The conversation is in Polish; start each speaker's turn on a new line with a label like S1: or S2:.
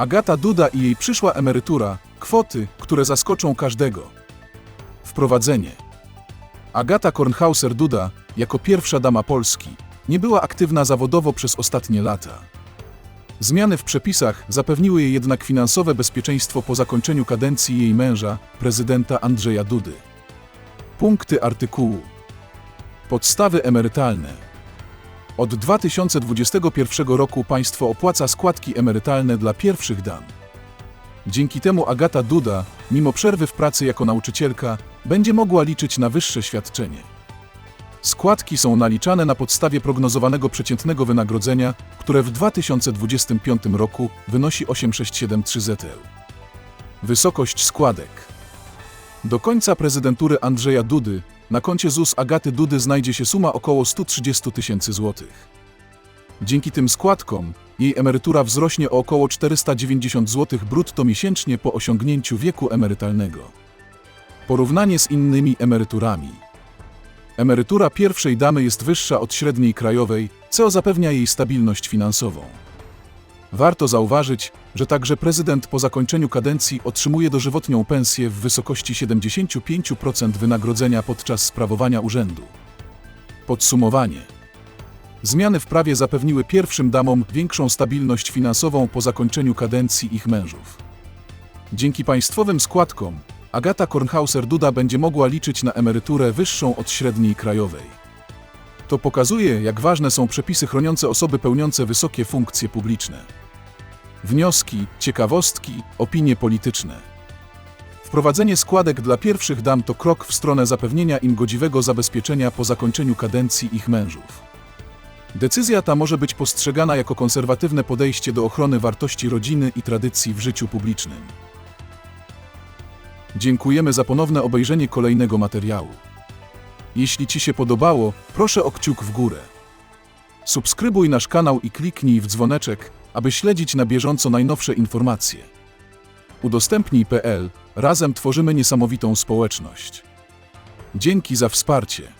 S1: Agata Duda i jej przyszła emerytura, kwoty, które zaskoczą każdego. Wprowadzenie. Agata Kornhauser-Duda, jako pierwsza dama Polski, nie była aktywna zawodowo przez ostatnie lata. Zmiany w przepisach zapewniły jej jednak finansowe bezpieczeństwo po zakończeniu kadencji jej męża, prezydenta Andrzeja Dudy. Punkty artykułu. Podstawy emerytalne. Od 2021 roku państwo opłaca składki emerytalne dla pierwszych dam. Dzięki temu Agata Duda, mimo przerwy w pracy jako nauczycielka, będzie mogła liczyć na wyższe świadczenie. Składki są naliczane na podstawie prognozowanego przeciętnego wynagrodzenia, które w 2025 roku wynosi 8673 ZL. Wysokość składek. Do końca prezydentury Andrzeja Dudy na koncie ZUS Agaty Dudy znajdzie się suma około 130 tysięcy złotych. Dzięki tym składkom jej emerytura wzrośnie o około 490 zł brutto miesięcznie po osiągnięciu wieku emerytalnego. Porównanie z innymi emeryturami. Emerytura pierwszej damy jest wyższa od średniej krajowej, co zapewnia jej stabilność finansową. Warto zauważyć, że także prezydent po zakończeniu kadencji otrzymuje dożywotnią pensję w wysokości 75% wynagrodzenia podczas sprawowania urzędu. Podsumowanie. Zmiany w prawie zapewniły pierwszym damom większą stabilność finansową po zakończeniu kadencji ich mężów. Dzięki państwowym składkom Agata Kornhauser-Duda będzie mogła liczyć na emeryturę wyższą od średniej krajowej. To pokazuje, jak ważne są przepisy chroniące osoby pełniące wysokie funkcje publiczne. Wnioski, ciekawostki, opinie polityczne. Wprowadzenie składek dla pierwszych dam to krok w stronę zapewnienia im godziwego zabezpieczenia po zakończeniu kadencji ich mężów. Decyzja ta może być postrzegana jako konserwatywne podejście do ochrony wartości rodziny i tradycji w życiu publicznym. Dziękujemy za ponowne obejrzenie kolejnego materiału. Jeśli Ci się podobało, proszę o kciuk w górę. Subskrybuj nasz kanał i kliknij w dzwoneczek, aby śledzić na bieżąco najnowsze informacje. Udostępnij.pl Razem tworzymy niesamowitą społeczność. Dzięki za wsparcie.